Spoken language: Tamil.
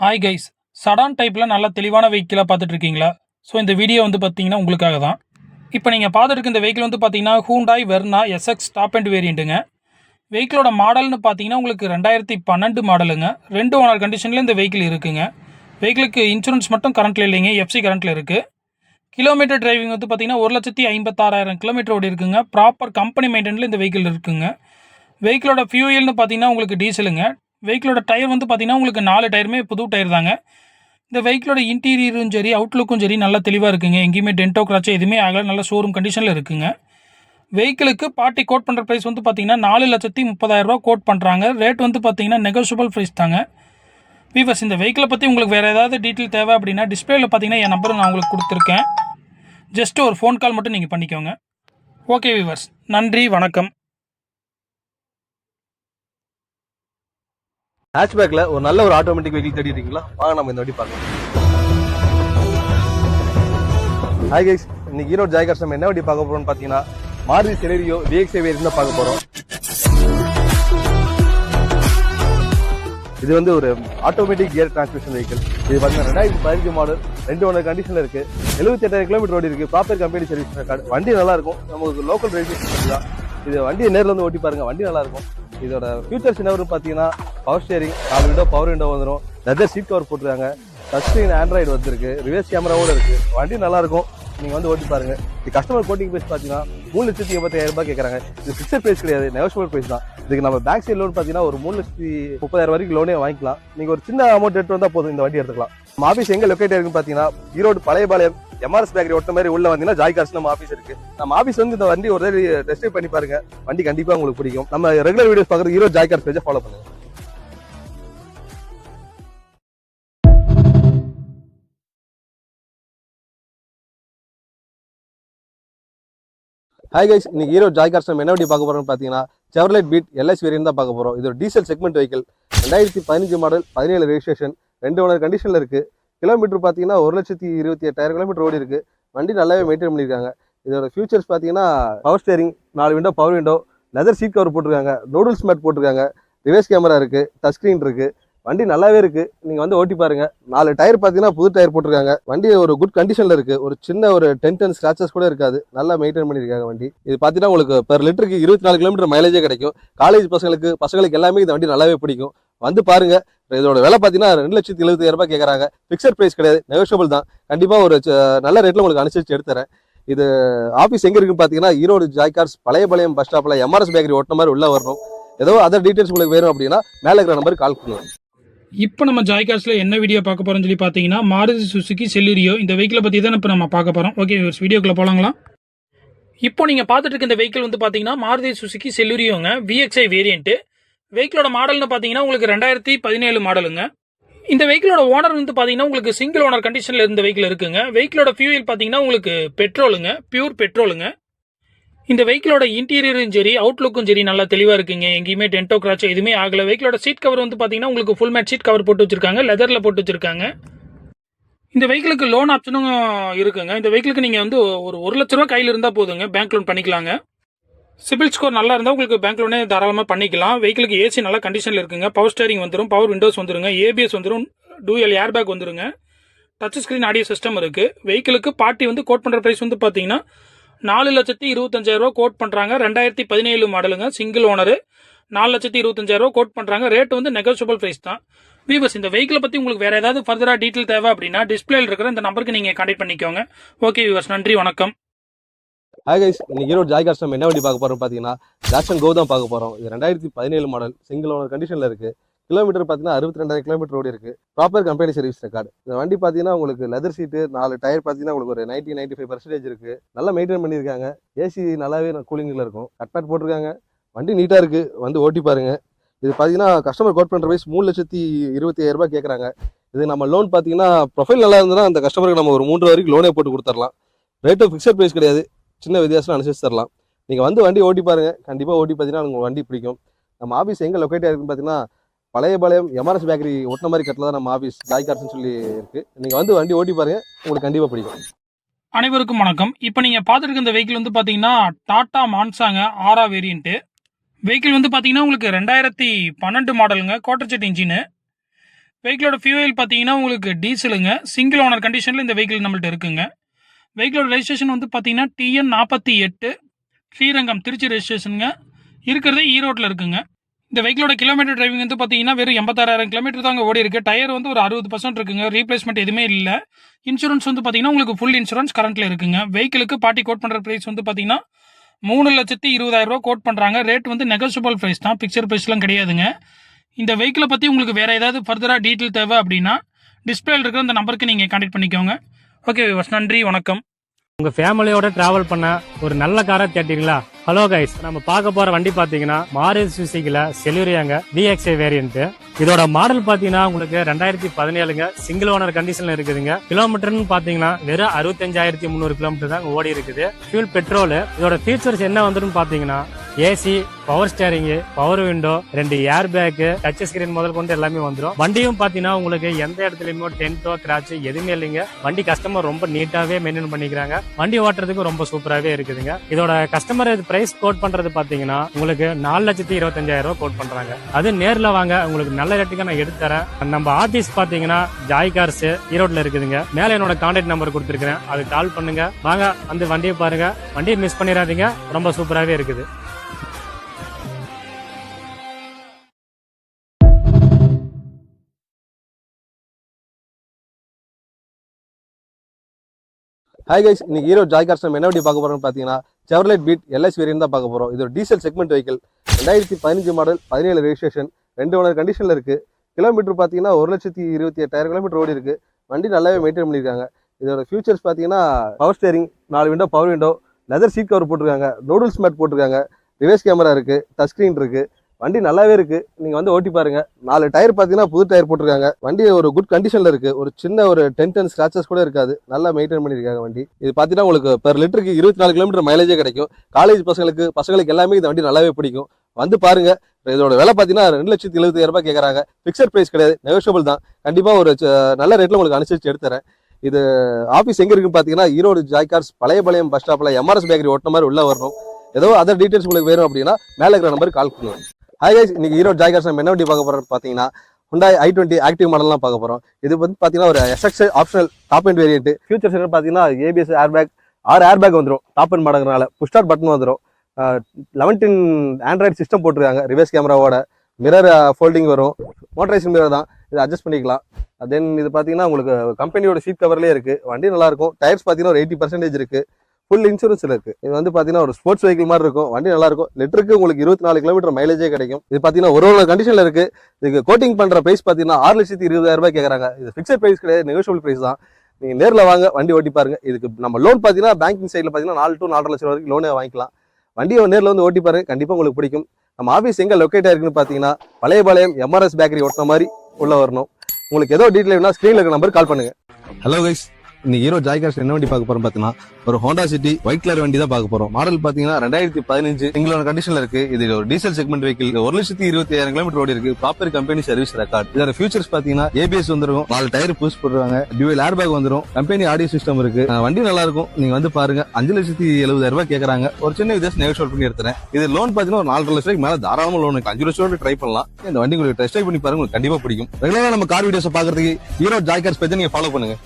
ஹாய் கைஸ் சடான் டைப்பில் நல்ல தெளிவான வெஹிக்கிளாக பார்த்துட்டு இருக்கீங்களா ஸோ இந்த வீடியோ வந்து பார்த்தீங்கன்னா உங்களுக்காக தான். இப்போ நீங்கள் பார்த்துட்டு இந்த வெஹிக்கிள் வந்து பார்த்தீங்கன்னா Hyundai Verna SX top end வேரியண்ட்டுங்க வெஹிக்கிளோட மாடல்னு பார்த்தீங்கன்னா உங்களுக்கு ரெண்டாயிரத்தி பன்னெண்டு மாடலுங்க ரெண்டு ஓனர் கண்டிஷனில் இந்த வெஹிக்கிள் இருக்குங்க. வெஹிக்கிளுக்கு இன்சூரன்ஸ் மட்டும் கரண்ட்டில் இல்லைங்க. எஃப்சி கரண்ட்டில் இருக்குது கிலோமீட்டர் டிரைவிங் வந்து பார்த்தீங்கன்னா ஒரு லட்சத்தி ஐம்பத்தாறாயிரம் கிலோமீட்டர் ஓடி இருக்குங்க. ப்ராப்பர் கம்பெனி மெயின்டெனில் இந்த வெஹிக்கிள் இருக்குங்க. வெஹிக்கிளோட ஃபியூயல்னு பார்த்தீங்கன்னா உங்களுக்கு டீசலுங்க வெஹிக்கிளோட டயர் வந்து பார்த்தீங்கன்னா உங்களுக்கு நாலு டயருமே புது டயர் தாங்க. இந்த வெஹிக்கிளோட இன்டீரியரும் சரி அவுட்லுக்கும் சரி நல்லா தெளிவாக இருக்குங்க. எங்கேயுமே டென்டோ கிராச்சோ எதுவுமே ஆகலை நல்ல ஷோரூம் கண்டிஷனில் இருக்குங்க. வெஹிக்கிளுக்கு பார்ட்டி கோட் பண்ணுற ப்ரைஸ் வந்து பார்த்தீங்கன்னா நாலு லட்சத்தி முப்பதாயிரரூவா கோட் பண்ணுறாங்க ரேட் வந்து பார்த்தீங்கன்னா நெகோஷியபிள் ப்ரைஸ் தாங்க. வீவர்ஸ் இந்த வெஹிக்கிளை பற்றி உங்களுக்கு வேறு ஏதாவது டீட்டெயில் தேவை அப்படின்னா டிஸ்பிளேல பார்த்தீங்கன்னா என் நம்பர் நான் உங்களுக்கு கொடுத்துருக்கேன். ஜஸ்ட் ஒரு ஃபோன் கால் மட்டும் நீங்கள் பண்ணிக்கோங்க. ஓகே வீவர்ஸ் நன்றி வணக்கம். ஹேட்ச்பேக்ல ஒரு நல்ல ஒரு ஆட்டோமேட்டிக் வெஹிக்கிள் தேடி இருக்கீங்களா வாங்க நம்ம இந்த வாட்டி பார்க்கலாம். ஹாய் கைஸ் இன்னைக்கு ஈரோடு ஜாய்கார்ஸ் நம்ம என்ன வண்டி பார்க்க போறோம்னு பாத்தீங்கன்னா மாருதி செலரியோ விஎக்ஸ்ஐ வேரியன்ட் தான் பார்க்க போறோம். இது வந்து ஒரு ஆட்டோமேட்டிக் கியர் டிரான்ஸ்மிஷன் வெஹிக்கிள் இது பார்த்தீங்கன்னா ரெண்டாயிரத்தி பதினஞ்சு மாடல் ரெண்டு ஒன்று கண்டிஷன்ல இருக்கு. எழுபத்தி எட்டாயிரம் கிலோமீட்டர் ஓடி இருக்கு. ப்ராப்பர் கம்பெனி சர்வீஸ் வண்டி நல்லா இருக்கும். நமக்கு லோக்கல் டிரைவிங் தான் இது வண்டியை நேரில் வந்து ஓட்டி பாருங்க. வண்டி நல்லா இருக்கும் இதோட ஃபியூச்சர்ஸ் என்ன பார்த்தீங்கன்னா பவர் ஸ்டேரிங் நாலு விண்டோ பவர் விண்டோ வந்துடும் லெதர் சீட் கவர் போட்டுருக்காங்க. டச் ஸ்க்ரீன் ஆண்ட்ராய்டு வந்துருக்கு. ரிவர்ஸ் கேமராவோட இருக்கு. வண்டி நல்லா இருக்கும் நீங்க வந்து ஓட்டி பாருங்க. இது கஸ்டமர் கோட்டிங் பிரைஸ் பார்த்தீங்கன்னா மூணு லட்சத்தி எண்பத்தாயிரம் ரூபாய் கேட்குறாங்க. இது ஃபிக்ஸட் பிரைஸ் கிடையாது. நெகோஷியபிள் பிரைஸ் தான். இதுக்கு நம்ம பேங்க் சைடு லோன் பார்த்தீங்கன்னா ஒரு மூணு லட்சத்தி முப்பதாயிரம் வரைக்கும் லோனே வாங்கிக்கலாம். நீங்க ஒரு சின்ன அமௌண்ட் எடுத்து வந்தா போதும். இந்த வண்டி எடுத்துக்கலாம். நம்ம ஆஃபீஸ் எங்க லொக்கேட் இருக்குன்னு பார்த்தீங்கன்னா ஈரோடு பழையபாளையம் எம்ஆர்எஸ் பேக்கரி ஒட்ட மாதிரி உள்ள வந்தீங்கன்னா ஜாய் கார்ஸ் நம்ம ஆஃபீஸ் இருக்கு. நம்ம ஆஃபீஸ் வந்து இந்த வண்டி ஒரு டெஸ்ட் பண்ணி பாருங்க. வண்டி கண்டிப்பா உங்களுக்கு பிடிக்கும். நம்ம ரெகுலர் வீடியோஸ் பாக்குறது ஈரோடு ஜாய் கார்ஸ் பேஜை ஃபாலோ பண்ணுங்க. ஹாய் கைஸ் இன்னைக்கு ஈரோடு ஜாய் கார்ஸ் நம்ம என்ன வண்டி பார்க்க போறோம்னு பார்த்தீங்கன்னா செவர்லைட் பீட் எல்எஸ் வேரியன் தான் பார்க்க போகிறோம் இது ஒரு டீசல் செக்மெண்ட் வெஹிக்கிள் ரெண்டாயிரத்தி பதினஞ்சு மாடல் பதினேழு ரெஜிஸ்ட்ரேஷன் ரெண்டு ஓனர் கண்டிஷனில் இருக்குது கிலோமீட்டர் பார்த்தீங்கன்னா ஒரு லட்சத்தி இருபத்தி எட்டாயிரம் கிலோமீட்டர் ஓடி இருக்குது வண்டி நல்லாவே மெயின்டைன் பண்ணியிருக்காங்க. இதோட ஃபியூச்சர்ஸ் பார்த்தீங்கன்னா பவர் ஸ்டேரிங் நாலு window power window leather seat cover போட்டிருக்காங்க. நூடுல்ஸ் மேட் போட்டிருக்காங்க. ரிவர்ஸ் கேமரா இருக்குது டச் ஸ்க்ரீன் இருக்குது வண்டி நல்லாவே இருக்கு. நீங்க வந்து ஓட்டி பாருங்க. நாலு டயர் பார்த்தீங்கன்னா புது டயர் போட்டிருக்காங்க. வண்டி ஒரு குட் கண்டிஷன்ல இருக்கு. ஒரு சின்ன ஒரு டென்டன் அண்ட் ஸ்கிராச்சஸ் கூட இருக்காது. நல்லா மெயின்டைன் பண்ணியிருக்காங்க வண்டி. இது பார்த்தீங்கன்னா உங்களுக்கு பெர் லிட்டருக்கு இருபத்தி நாலு கிலோமீட்டர் மைலேஜே கிடைக்கும். காலேஜ் பசங்களுக்கு பசங்களுக்கு எல்லாமே இந்த வண்டி நல்லாவே பிடிக்கும். வந்து பாருங்க. இதோட விலை பார்த்தீங்கன்னா ரெண்டு லட்சத்தி எழுபத்தி ரூபாய் கேட்குறாங்க ஃபிக்ஸட் பிரைஸ் கிடையாது. நெகோஷியபிள் தான். கண்டிப்பாக ஒரு நல்ல ரேட்டில் உங்களுக்கு அனுசரிச்சு எடுத்துறேன். இது ஆஃபீஸ் எங்கே இருக்குன்னு பார்த்தீங்கன்னா Erode joy cars Palayapalayam bus ஸ்டாப்பில் எம்ஆர்எஸ் பேக்கரி ஓட்டின மாதிரி உள்ள வரணும். ஏதோ அதர் டீட்டெயில்ஸ் உங்களுக்கு வேணும் அப்படின்னா மேலே இருக்கிற நம்பருக்கு கால் பண்ணுவோம் இப்போ நம்ம ஜாய்காஸில் என்ன வீடியோ பார்க்க போகிறோம்னு சொல்லி பார்த்தீங்கன்னா மாருதி சுசுக்கி செல்லிரியோ இந்த வெஹிக்கிளை பற்றி தான் இப்போ நம்ம பார்க்க போகிறோம் ஓகே வீடியோக்குள்ளே போகலாங்களா இப்போ நீங்கள் பார்த்துட்டு இருக்க இந்த வெஹிக்கிள் வந்து பார்த்தீங்கன்னா மாருதி சுசுகி செல்லுரியோங்க விஎக்ஸ்ஐ வேரியண்ட்டு வெஹிக்கிளோட மாடல்னு பார்த்தீங்கன்னா உங்களுக்கு ரெண்டாயிரத்தி பதினேழு மாடலுங்க இந்த வெஹிக்கிளோட ஓனர் வந்து பார்த்தீங்கன்னா உங்களுக்கு சிங்கிள் ஓனர் கண்டிஷனில் இருந்த வெஹிக்கிள் இருக்குங்க. வெஹிக்கிளோட ஃபியூல் பார்த்தீங்கன்னா உங்களுக்கு பெட்ரோலுங்க பியூர் பெட்ரோலுங்க இந்த வெஹிக்கிளோட இன்டீரியரும் சரி அவுட்லுக்கும் சரி நல்லா தெளிவாக இருக்குங்க. எங்கேயுமே டென்டோ கிராச்சோ எதுவுமே ஆகலை. வெஹிக்கிளோட சீட் கவர் வந்து பார்த்தீங்கன்னா உங்களுக்கு ஃபுல் மேட் சீட் கவர் போட்டு வச்சிருக்காங்க. லெதரில் போட்டு வச்சிருக்காங்க. இந்த வெஹிக்கிளுக்கு லோன் ஆப்ஷனும் இருக்குங்க. இந்த வெஹிக்கிளுக்கு நீங்கள் வந்து ஒரு ஒரு லட்ச ரூபா கையில் இருந்தால் போதுங்க. பேங்க் லோன் பண்ணிக்கலாங்க. சிபில் ஸ்கோர் நல்லா இருந்தால் உங்களுக்கு பேங்க் லோனே தாராளமாக பண்ணிக்கலாம். வெஹிக்கிளுக்கு ஏசி நல்லா கண்டிஷனில் இருக்குங்க. பவர் ஸ்டேரிங் வந்துடும் பவர் விண்டோஸ் வந்துருங்க. ஏபிஎஸ் வந்துடும் டூஎல் ஏர் பேக் வந்துருங்க. டச் ஸ்க்ரீன் ஆடியோ சிஸ்டம் இருக்குது வெஹிக்கிளுக்கு பார்ட்டி வந்து கோட் பண்ணுற ப்ரைஸ் வந்து பார்த்தீங்கன்னா நாலு லட்சத்தி இருபத்தஞ்சாயிரம் ரூபா கோட் பண்ணுறாங்க ரெண்டாயிரத்தி பதினேழு மாடலுங்க. சிங்கிள் ஓனரு நாலு லட்சத்தி இருபத்தஞ்சாயிரம் ரூபா கோட் பண்ணுறாங்க ரேட் வந்து நெகோஷியபிள் ப்ரைஸ் தான். வீவர்ஸ் இந்த வெஹிக்கிளை பற்றி உங்களுக்கு வேறு ஏதாவது ஃபர்தராக டீட்டெயில் தேவை அப்படின்னா டிஸ்பிளேல இருக்கிற இந்த நம்பருக்கு நீங்கள் கான்டெக்ட் பண்ணிக்கோங்க. ஓகே வீவர்ஸ் நன்றி வணக்கம். ஹாய் கைஸ் இன்னைக்கு ஈரோடு ஜாய் காஸ்டம் என்ன வண்டி பார்க்க போறோம் பார்த்தீங்கன்னா ஜாக்சன் கோ தான் பார்க்க போறோம். இது ரெண்டாயிரத்தி பதினேழு மாடல் சிங்கிள் ஓனர் கண்டிஷன்ல இருக்கு. கிலோமீட்டர் பார்த்தீங்கன்னா அறுபத்தி ரெண்டாயிரம் கிலோமீட்டர் ஓடி இருக்குது ப்ராப்பர் கம்பெனி சர்வீஸ் ரெக்கார்டு இந்த வண்டி பார்த்தீங்கன்னா உங்களுக்கு லெதர் சீட்டு நாலு டயர் பார்த்தீங்கன்னா உங்களுக்கு ஒரு நைன்டி நைன்டி ஃபைவ் பர்சன்டேஜ் இருக்குது நல்லா மெயின்டைன் பண்ணியிருக்காங்க. ஏசி நல்லாவே கூலிங்கில் இருக்கும். கட்பேட் போட்டிருக்காங்க. வண்டி நீட்டாக இருக்குது வந்து ஓட்டி பாருங்க. இது பார்த்தீங்கன்னா கஸ்டமர் கோட் பண்ணுற வயசு மூணு லட்சத்தி இருபத்தி ஐயாயிரம் கேட்குறாங்க இது நம்ம லோன் பார்த்தீங்கன்னா ப்ரொஃபைல் நல்லா இருந்ததுன்னா அந்த கஸ்டமருக்கு நம்ம ஒரு மூன்று வரைக்கும் லோனே போட்டு கொடுத்துடலாம். ரேட்டு ஃபிக்ஸட் ப்ரைஸ் கிடையாது. சின்ன வித்தியாசம் அனுசரிச்சு தரலாம். நீங்கள் வந்து வண்டி ஓட்டி பாருங்க. கண்டிப்பாக ஓட்டி பார்த்தீங்கன்னா உங்களுக்கு வண்டி பிடிக்கும். நம்ம ஆஃபீஸ் எங்கே லொக்கேட் ஆயிருக்குன்னு பார்த்தீங்கன்னா பழைய பாளையம் எம்ஆர்எஸ் பேக்கரி ஒட்டின மாதிரி கட்டில் தான் நம்ம ஆஃபீஸ் ஜாய் கார்ஸ்னு சொல்லி இருக்கு. நீங்கள் வந்து வண்டி ஓட்டி பாருங்க உங்களுக்கு கண்டிப்பாக பிடிக்கும். அனைவருக்கும் வணக்கம். இப்போ நீங்கள் பார்த்துருக்க இந்த வெஹிக்கிள் வந்து பார்த்தீங்கன்னா டாடா மான்சாங்க ஆரா வேரியண்ட்டு வெஹிக்கிள் வந்து பார்த்தீங்கன்னா உங்களுக்கு ரெண்டாயிரத்தி பன்னெண்டு மாடலுங்க கோட்டர்செட் இன்ஜினு வெஹிக்கிளோட ஃபியூவல் பார்த்தீங்கன்னா உங்களுக்கு டீசலுங்க சிங்கிள் ஓனர் கண்டிஷனில் இந்த வெஹிக்கிள் நம்மள்ட்ட இருக்குங்க. வெஹிக்கிளோட ரெஜிஸ்ட்ரேஷன் வந்து பார்த்தீங்கன்னா டிஎன் நாற்பத்தி எட்டு. ஸ்ரீரங்கம் திருச்சி ரெஜிஸ்ட்ரேஷனுங்க இருக்கிறதே ஈரோட்டில் இருக்குங்க. இந்த வெஹிக்கிளோட கிலோமீட்டர் டிரைவிங் வந்து பார்த்தீங்கன்னா வெறும் எண்பத்தாறாயிரம் கிலோமீட்டர் தாங்க ஓடி இருக்கு. டயர் வந்து ஒரு அறுபது பர்சன்ட் இருக்குங்க. ரீப்ளேஸ்மெண்ட் எதுவுமே இல்லை. இன்சூரன்ஸ் வந்து பார்த்தீங்கன்னா உங்களுக்கு ஃபுல் இன்சூரன்ஸ் கரண்ட்ல இருக்குங்க. வெஹிக்கிளுக்கு பார்ட்டி கோட் பண்ணுற ப்ரைஸ் வந்து பார்த்தீங்கன்னா மூணு லட்சத்தி இருபதாயிரம் ரூபா கோட் பண்ணுறாங்க ரேட் வந்து நெகோசியபிள் ப்ரைஸ் தான். பிக்சர் ப்ரைஸ்லாம் கிடையாதுங்க. இந்த வெஹிக்கிளை பற்றி உங்களுக்கு வேறு ஏதாவது ஃபர்தராக டீட்டெயில் தேவை அப்படின்னா டிஸ்பிளேல இருக்கிற இந்த நம்பருக்கு நீங்கள் கான்டெக்ட் பண்ணிக்கோங்க. ஓகே விவஸ் நன்றி வணக்கம். உங்க ஃபேமிலியோட டிராவல் பண்ண ஒரு நல்ல காரை தேட்டிங்களா ஹலோ கைஸ் நம்ம பார்க்க போற வண்டி பாத்தீங்கன்னா மாருதி சுசுக்கில செலுரியாங்க விஎக்ஸ்ஐ வேரியன்ட் இதோட மாடல் பாத்தீங்கன்னா உங்களுக்கு ரெண்டாயிரத்தி பதினேழுங்க. சிங்கிள் ஓனர் கண்டிஷன்ல இருக்குதுங்க. கிலோமீட்டர்னு பாத்தீங்கன்னா வெறும் அறுபத்தஞ்சாயிரத்தி முந்நூறு கிலோமீட்டர் தான் ஓடி இருக்குது. ஃபியூல் பெட்ரோல் இதோட ஃபீச்சர்ஸ் என்ன வந்துடும் பாத்தீங்கன்னா AC power steering power window ரெண்டு ஏர் பேக் டச் ஸ்கிரீன் முதல் கொண்டு எல்லாமே வந்துடும் வண்டியும் பாத்தீங்கன்னா உங்களுக்கு எந்த இடத்துலயுமே டென்ட்டோ கிராச் எதுவுமே இல்லைங்க. வண்டி கஸ்டமர் ரொம்ப நீட்டாவே மெயின்டைன் பண்ணிக்கிறாங்க. வண்டி ஓட்டுறதுக்கு ரொம்ப சூப்பராகவே இருக்குதுங்க. இதோட கஸ்டமர் பிரைஸ் கோட் பண்றது பாத்தீங்கன்னா உங்களுக்கு நாலு லட்சத்தி இருபத்தஞ்சாயிரம் ரூபாய் கோட் பண்றாங்க. அது நேர்ல வாங்க உங்களுக்கு நல்ல ரேட்டுக்கு நான் எடுத்து தரேன். நம்ம ஆபீஸ் பாத்தீங்கன்னா ஜாய் கார்ஸ் ஈரோட்ல இருக்குதுங்க. மேல என்னோட கான்டாக்ட் நம்பர் கொடுத்துருக்கேன் அது கால் பண்ணுங்க. வாங்க அந்த வண்டியை பாருங்க. வண்டியை மிஸ் பண்ணிடாதீங்க. ரொம்ப சூப்பராகவே இருக்குது. ஹாய் கைஸ் இன்னைக்கு ஹீரோ ஜாய் கார்ஸ் நம்ம என்ன வண்டி பார்க்க போறோம்னு பார்த்தீங்கன்னா செவர்லைட் பீட் எல்எஸ் வேரியன் தான் பார்க்க போறோம். இது ஒரு டீசல் செக்மெண்ட் வெஹிக்கிள் ரெண்டாயிரத்தி பதினஞ்சு மாடல் பதினேழு ரெஜிஸ்ட்ரேஷன் ரெண்டு ஓனர் கண்டிஷனில் இருக்குது கிலோமீட்டர் பார்த்தீங்கன்னா ஒரு லட்சத்தி இருபத்தி எட்டாயிரம் கிலோமீட்டர் ஓடி இருக்கு. வண்டி நல்லாவே மெயின்டைன் பண்ணியிருக்காங்க இதோட ஃபியூச்சர்ஸ் பார்த்தீங்கன்னா பவர் ஸ்டேரிங் நாலு window power window leather seat cover போட்டிருக்காங்க. நூடுல்ஸ் மேட் போட்டிருக்காங்க. ரிவேஸ் கேமரா இருக்குது டச் ஸ்க்ரீன் இருக்குது வண்டி நல்லாவே இருக்கு. நீங்க வந்து ஓட்டி பாருங்க. நாலு டயர் பார்த்தீங்கன்னா புது டயர் போட்டிருக்காங்க. வண்டி ஒரு குட் கண்டிஷன்ல இருக்கு. ஒரு சின்ன ஒரு டென் டென் ஸ்கிராச்சஸ் கூட இருக்காது. நல்லா மெயின்டைன் பண்ணியிருக்காங்க வண்டி. இது பார்த்தீங்கன்னா உங்களுக்கு பெர் லிட்டருக்கு இருபத்தி நாலு கிலோமீட்டர் மைலேஜே கிடைக்கும். காலேஜ் பசங்களுக்கு பசங்களுக்கு எல்லாமே இந்த வண்டி நல்லாவே பிடிக்கும். வந்து பாருங்க. இதோட விலை பார்த்தீங்கன்னா ரெண்டு லட்சத்தி எழுபத்தாயிரம் ரூபாய் கேட்குறாங்க ஃபிக்ஸட் பிரைஸ் கிடையாது. நெகோஷியபிள் தான். கண்டிப்பா ஒரு நல்ல ரேட்ல உங்களுக்கு அனுசரிச்சு எடுத்துறேன். இது ஆஃபீஸ் எங்க இருக்குன்னு பார்த்தீங்கன்னா Erode joy cars Palayapalayam bus ஸ்டாப்ல எம்ஆர்எஸ் பேக்கரி ஓட்டின மாதிரி உள்ள வரணும். ஏதோ அதர் டீடைல்ஸ் உங்களுக்கு வேணும் அப்படின்னா மேலே இருக்கிற நம்பருக்கு கால் பண்ணுவேன் ஹாய் கைஸ் இன்னைக்கு ஈரோடு ஜாய்கார்ஸ் நம்ம என்ன வண்டி பார்க்க போறோம் பார்த்தீங்கன்னா ஹுண்டாய் ஐ டுவெண்ட்டி ஆக்டிவ் மாடல்லாம் பார்க்க போறோம். இது வந்து பார்த்தீங்கன்னா ஒரு SX optional top end variant features என்ன பார்த்தீங்கன்னா ஏபிஎஸ் ஏர் பேக் ஆறு ஏர் பேக் வந்துடும் டாப் அண்ட் மாடங்கிறனால புஷ்டார் பட்டன் வந்துடும் லெவன்டீன் ஆண்ட்ராய்டு சிஸ்டம் போட்டிருக்காங்க. ரிவர்ஸ் கேமராவோட மிரர் ஃபோல்டிங் வரும். மோட்டரைசிங் மிரர் தான். இதை அட்ஜஸ்ட் பண்ணிக்கலாம். தென் இது பார்த்தீங்கன்னா உங்களுக்கு கம்பெனியோட சீட் கவர்லேயே இருக்குது வண்டி நல்லாயிருக்கும் டயர்ஸ் பார்த்தீங்கன்னா ஒரு எயிட்டி பர்சன்டேஜ் இருக்குது ஃபுல் இன்சூரன்ஸ் இருக்கு. இது வந்து பார்த்தீங்கன்னா ஒரு ஸ்போர்ட்ஸ் வெஹிக்கிள் மாதிரி இருக்கும். வண்டி நல்லா இருக்கும். லிட்டருக்கு உங்களுக்கு இருபத்தி நாலு கிலோமீட்டர் மைலேஜே கிடைக்கும். இது பார்த்தீங்கன்னா ஒரு ஒரு கண்டிஷன்ல இருக்கு. இதுக்கு கோட்டிங் பண்ற பிரைஸ் பார்த்தீங்கன்னா ஆறு லட்சத்தி இருபதாயிரம் ரூபாய் கேட்குறாங்க இது ஃபிக்ஸட் பிரைஸ் கிடையாது. நெகோஷியபிள் பிரைஸ் தான். நீங்க நேர்ல வாங்க வண்டி ஓட்டி பாருங்க. இதுக்கு நம்ம லோன் பார்த்தீங்கன்னா பேங்கிங் சைடில் பார்த்தீங்கன்னா நாலு டு நாலரை லட்சம் வரைக்கும் லோனே வாங்கிக்கலாம். வண்டியை நேர்ல வந்து ஓட்டி பாருங்க. கண்டிப்பா உங்களுக்கு பிடிக்கும். நம்ம ஆஃபீஸ் எங்க லொக்கேட் ஆயிருக்குன்னு பார்த்தீங்கன்னா பழையபாளையம் எம்ஆர்எஸ் பேக்கரி ஓட்டின மாதிரி உள்ள வரணும். உங்களுக்கு ஏதோ டீட்டெயில் வேணா ஸ்க்ரீனில் இருக்க நம்பர் கால் பண்ணுங்க. ஹலோ கைஸ் இந்த ஹீரோ ஜாய்காஸ்ட் என்ன வண்டி பார்க்க போறோம் பார்த்தீங்கன்னா ஒரு ஹோண்டா சிட்டி ஒயிட் கலர் வண்டி தான் பார்க்க போறோம். மாடல் பாத்தீங்கன்னா ரெண்டாயிரத்தி பதினஞ்சு எங்களோட கண்டிஷன்ல இருக்கு. இது ஒரு டீசல் செக்மெண்ட் வெஹிக்கிள் ஒரு லட்சத்தி இருபத்தி ஆயிரம் கிலோமீட்டர் ஓடி இருக்கு. ப்ராப்பர் கம்பெனி சர்வீஸ் ரெக்கார்ட் இதோட ஃபியூச்சர்ஸ் பாத்தீங்கன்னா ஏபிஎஸ் வந்துரும். நாலு டயர் பூஸ் போடுறாங்க. டியூல் ஏர் பேக் வந்துரும். கம்பெனி ஆடியோ சிஸ்டம் இருக்கு. வண்டி நல்லா இருக்கும். நீங்க வந்து பாருங்க. அஞ்சு லட்சத்தி எழுபதாயிரம் ரூபாய் கேக்குறாங்க. ஒரு சின்ன வித்தியாசம் நெகோஷியேட் பண்ணி எடுத்துறேன். இது லோன் பாத்தீங்கன்னா ஒரு நாலு லட்சம் ரூபாய்க்கு மேல தாராளமா லோன் அஞ்சு லட்சம் ரூபாய் ட்ரை பண்ணலாம். இந்த வண்டி உங்களுக்கு டெஸ்ட் பண்ணி பாருங்க. உங்களுக்கு கண்டிப்பா பிடிக்கும். ரெகுலரா நம்ம கார் வீடியோஸ் பாக்குறதுக்கு ஹீரோ ஜாய்கார்ஸ் பத்தி நீங்க ஃபாலோ பண்ணுங்க.